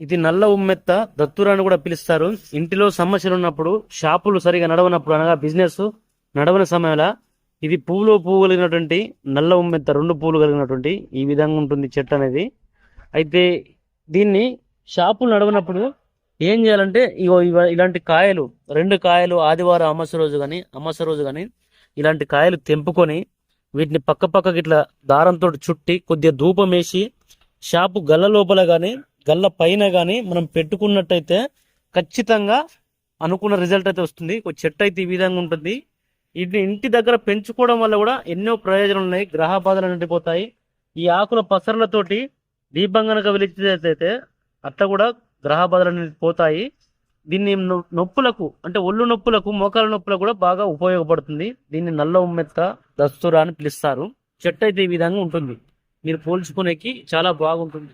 ఇది నల్ల ఉమ్మెత్త దత్తురా అని కూడా పిలుస్తారు. ఇంటిలో సమస్యలు ఉన్నప్పుడు షాపులు సరిగా నడవనప్పుడు అనగా బిజినెస్ నడవని సమయంలో ఇది పువ్వులో పువ్వు కలిగినటువంటి నల్ల ఉమ్మెత్త రెండు పువ్వులు కలిగినటువంటి ఈ విధంగా ఉంటుంది చెట్టు అనేది. అయితే దీన్ని షాపులు నడవనప్పుడు ఏం చేయాలంటే ఇగో ఇలాంటి కాయలు రెండు కాయలు ఆదివారం అమాస రోజు కానీ అమాస రోజు కానీ ఇలాంటి కాయలు తెంపుకొని వీటిని పక్క పక్కకి ఇట్లా దారంతో చుట్టి కొద్దిగా ధూపం వేసి షాపు గల్ల లోపల కానీ గల్ల పైన కానీ మనం పెట్టుకున్నట్టయితే ఖచ్చితంగా అనుకున్న రిజల్ట్ అయితే వస్తుంది. ఒక చెట్టు అయితే ఈ విధంగా ఉంటుంది. ఇది ఇంటి దగ్గర పెంచుకోవడం వల్ల కూడా ఎన్నో ప్రయోజనాలు ఉన్నాయి. గ్రహ బాధలు ఈ ఆకుల పసర్లతోటి దీపం కనుక వెలిచినట్లయితే అట్లా కూడా గ్రహ బాధలు పోతాయి. దీన్ని నొప్పులకు అంటే ఒళ్ళు నొప్పులకు మోకాల నొప్పులకు కూడా బాగా ఉపయోగపడుతుంది. దీన్ని నల్ల ఉమ్మెత్త దస్తురా అని పిలుస్తారు. చెట్టు అయితే ఈ విధంగా ఉంటుంది. మీరు పోల్చుకునేకి చాలా బాగుంటుంది.